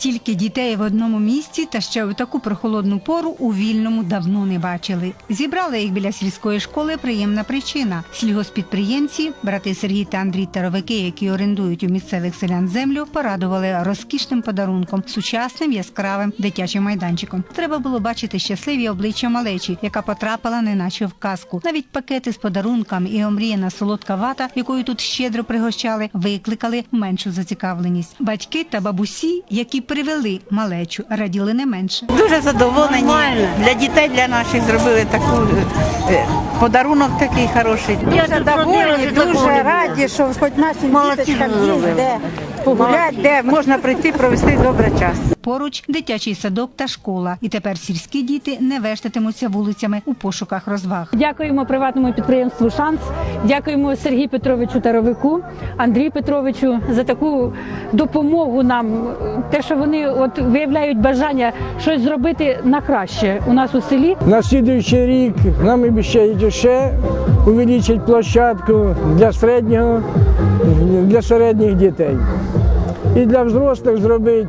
Стільки дітей в одному місці та ще у таку прохолодну пору у вільному давно не бачили. Зібрали їх біля сільської школи приємна причина. Сільгоспідприємці, брати Сергій та Андрій Таровики, які орендують у місцевих селян землю, порадували розкішним подарунком, сучасним яскравим дитячим майданчиком. Треба було бачити щасливі обличчя малечі, яка потрапила неначе в казку. Навіть пакети з подарунками і омріяна солодка вата, якою тут щедро пригощали, викликали меншу зацікавленість. Батьки та бабусі, які привели малечу, раділи не менше. Дуже задоволені. Для дітей, для наших зробили таку е, подарунок такий хороший. Дуже задоволені, дуже раді, що хоч наші діточкам є де погуляти, де можна прийти провести добрий час. Поруч дитячий садок та школа. І тепер сільські діти не вештатимуться вулицями у пошуках розваг. Дякуємо приватному підприємству Шанс. Дякуємо Сергію Петровичу Таровику, Андрію Петровичу за таку допомогу нам. Те, що вони от виявляють бажання щось зробити на краще у нас у селі. На слідуючий рік нам обіцяють ще увеличити площадку для середнього, для середніх дітей. І для взрослих зробити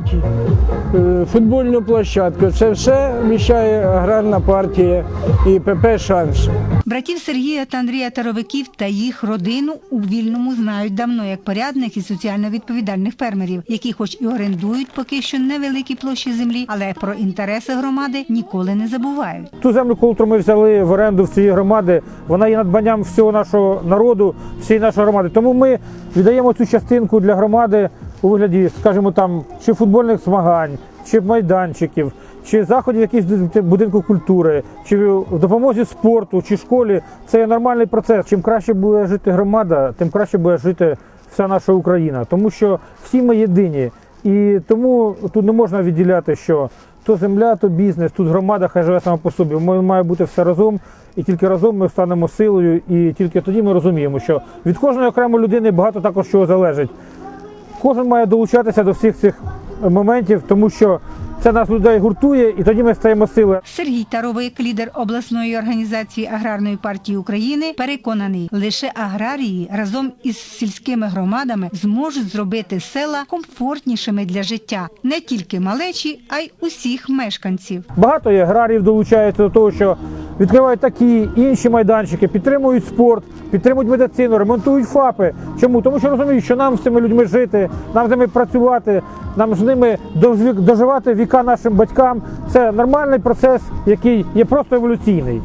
е, футбольну площадку. Це все обіцяє аграрна партія і ПП Шанс. Братів Сергія та Андрія Таровиків та їх родину у вільному знають давно як порядних і соціально відповідальних фермерів, які, хоч і орендують поки що невеликі площі землі, але про інтереси громади ніколи не забувають. Ту землю, яку ми взяли в оренду в цієї громади, вона є надбанням всього нашого народу, всієї нашої громади. Тому ми віддаємо цю частинку для громади у вигляді, скажімо, там чи футбольних змагань, чи майданчиків, чи заходів якісь будинку культури, чи в допомозі спорту, чи школі. Це є нормальний процес. Чим краще буде жити громада, тим краще буде жити вся наша Україна. Тому що всі ми єдині. І тому тут не можна відділяти, що то земля, то бізнес, тут громада хай живе сама по собі. Ми має бути все разом, і тільки разом ми станемо силою, і тільки тоді ми розуміємо, що від кожної окремої людини багато також чого залежить. Кожен має долучатися до всіх цих моментів, тому що це нас людей гуртує, і тоді ми стаємо силою. Сергій Таровик, лідер обласної організації аграрної партії України, переконаний, лише аграрії разом із сільськими громадами зможуть зробити села комфортнішими для життя не тільки малечі, а й усіх мешканців. Багато аграріїв долучаються до того, що відкривають такі інші майданчики, підтримують спорт, підтримують медицину, ремонтують ФАПи. Чому? Тому що розуміють, що нам з цими людьми жити, нам з ними працювати, нам з ними доживати віка нашим батькам. Це нормальний процес, який є просто еволюційний.